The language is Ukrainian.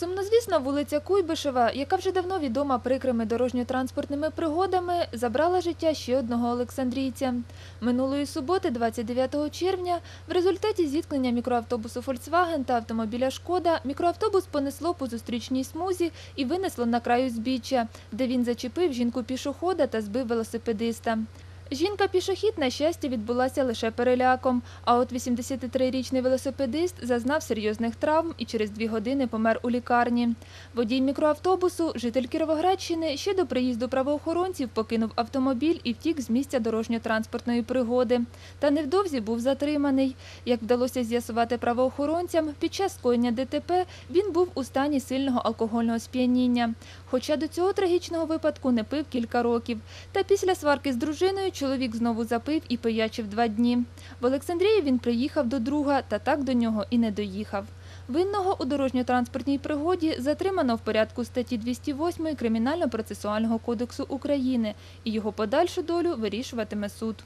Сумнозвісна вулиця Куйбишева, яка вже давно відома прикрими дорожньо-транспортними пригодами, забрала життя ще одного олександрійця. Минулої суботи, 29 червня, в результаті зіткнення мікроавтобусу «Фольксваген» та автомобіля «Шкода» мікроавтобус понесло по зустрічній смузі і винесло на край узбіччя, де він зачепив жінку-пішохода та збив велосипедиста. Жінка-пішохід, на щастя, відбулася лише переляком, а от 83-річний велосипедист зазнав серйозних травм і через дві години помер у лікарні. Водій мікроавтобусу, житель Кіровоградщини, ще до приїзду правоохоронців покинув автомобіль і втік з місця дорожньо-транспортної пригоди. Та невдовзі був затриманий. Як вдалося з'ясувати правоохоронцям, під час скоєння ДТП він був у стані сильного алкогольного сп'яніння. Хоча до цього трагічного випадку не пив кілька років. Та після сварки з дружиною чоловік знову запив і пиячив два дні. В Олександрії він приїхав до друга та так до нього і не доїхав. Винного у дорожньо-транспортній пригоді затримано в порядку статті 208 Кримінально-процесуального кодексу України, і його подальшу долю вирішуватиме суд.